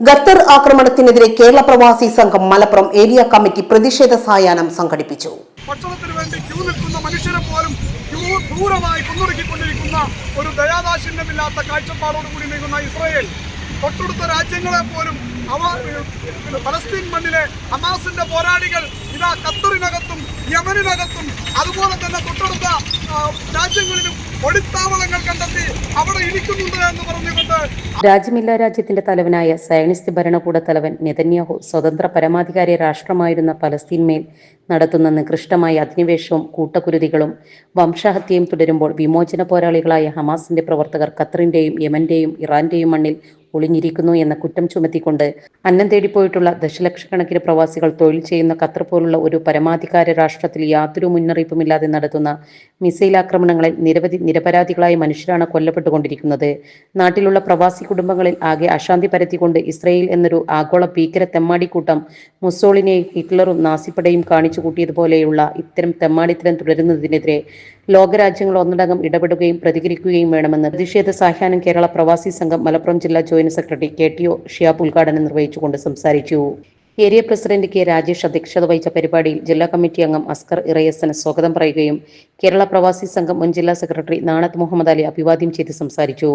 Qatar ആക്രമണത്തിനെതിരെ Kerala പ്രവാസി സംഘം Malappuram area committee പ്രതിഷേധ സായാഹ്നം സംഘടിപ്പിച്ചു. ഭക്ഷണത്തിന് വേണ്ടി ക്യൂ നിൽക്കുന്ന മനുഷ്യരെ പോലും ക്രൂരമായി കുന്നുറുക്കിക്കൊണ്ടിരിക്കുന്ന ഒരു ദയാദാശിന്യമില്ലാത്ത കാഴ്ചപ്പാടോടുകൂടി നീങ്ങുന്ന ഇസ്രയേൽ തൊട്ടടുത്ത രാജ്യങ്ങളെ പോലും അവ പലസ്തീൻ മണ്ണിലെ ഹമാസിന്റെ പോരാളികൾ ഇതാ ഖത്തറിനകത്തും യമനിനകത്തും അതുപോലെ തന്നെ തൊട്ടടുത്ത രാജ്യങ്ങളിലും ഒളിത്താവളങ്ങൾ കണ്ടെത്തി അവിടെ ഇരിക്കുന്നുണ്ട് എന്ന് പറഞ്ഞുകൊണ്ട് രാജ്യമില്ലാ രാജ്യത്തിന്റെ തലവനായ സയനിസ്റ്റ് ഭരണകൂട തലവൻ നെതന്യാഹു സ്വതന്ത്ര പരമാധികാരി രാഷ്ട്രമായിരുന്ന പലസ്തീൻമേൽ നടത്തുന്ന നികൃഷ്ടമായ അധിനിവേശവും കൂട്ടക്കുരുതികളും വംശഹത്യയും തുടരുമ്പോൾ വിമോചന പോരാളികളായ ഹമാസിന്റെ പ്രവർത്തകർ ഖത്തറിന്റെയും യമന്റെയും ഇറാന്റെയും മണ്ണിൽ ഒളിഞ്ഞിരിക്കുന്നു എന്ന കുറ്റം ചുമത്തിക്കൊണ്ട് അന്നം തേടിപ്പോയിട്ടുള്ള ദശലക്ഷക്കണക്കിന് പ്രവാസികൾ തൊഴിൽ ചെയ്യുന്ന ഖത്തർ പോലുള്ള ഒരു പരമാധികാര രാഷ്ട്രത്തിൽ യാതൊരു മുന്നറിയിപ്പുമില്ലാതെ നടത്തുന്ന മിസൈൽ ആക്രമണങ്ങളിൽ നിരവധി നിരപരാധികളായ മനുഷ്യരാണ് കൊല്ലപ്പെട്ടുകൊണ്ടിരിക്കുന്നത്. നാട്ടിലുള്ള പ്രവാസി കുടുംബങ്ങളിൽ ആകെ അശാന്തി പരത്തിക്കൊണ്ട് ഇസ്രയേൽ എന്നൊരു ആഗോള ഭീകര തെമ്മാടിക്കൂട്ടം മുസോളിനെയും ഹിറ്റ്ലറും നാസിപ്പടയും കാണിച്ചു കൂട്ടിയതുപോലെയുള്ള ഇത്തരം തെമ്മാടിത്തരം തുടരുന്നതിനെതിരെ ലോകരാജ്യങ്ങൾ ഒന്നടങ്കം ഇടപെടുകയും പ്രതികരിക്കുകയും വേണമെന്ന് പ്രതിഷേധ സാഹ്യാനം കേരള പ്രവാസി സംഘം മലപ്പുറം ജില്ലാ joint secretary K T O Shiyab ഉദ്ഘാടനം നിർവഹിച്ചുകൊണ്ട് സംസാരിച്ചു. ഏരിയ പ്രസിഡന്റ് കെ രാജേഷ് അധ്യക്ഷത വഹിച്ച പരിപാടിയിൽ ജില്ലാ കമ്മിറ്റി അംഗം അസ്കർ ഇറയസന് സ്വാഗതം പറയുകയും കേരള പ്രവാസി സംഘം മുൻ ജില്ലാ സെക്രട്ടറി നാണത്ത് മുഹമ്മദ് അലി അഭിവാദ്യം ചെയ്ത് സംസാരിച്ചു.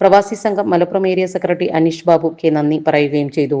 പ്രവാസി സംഘം Malappuram area secretary Aneesh Babu K നന്ദി പറയുകയും ചെയ്തു.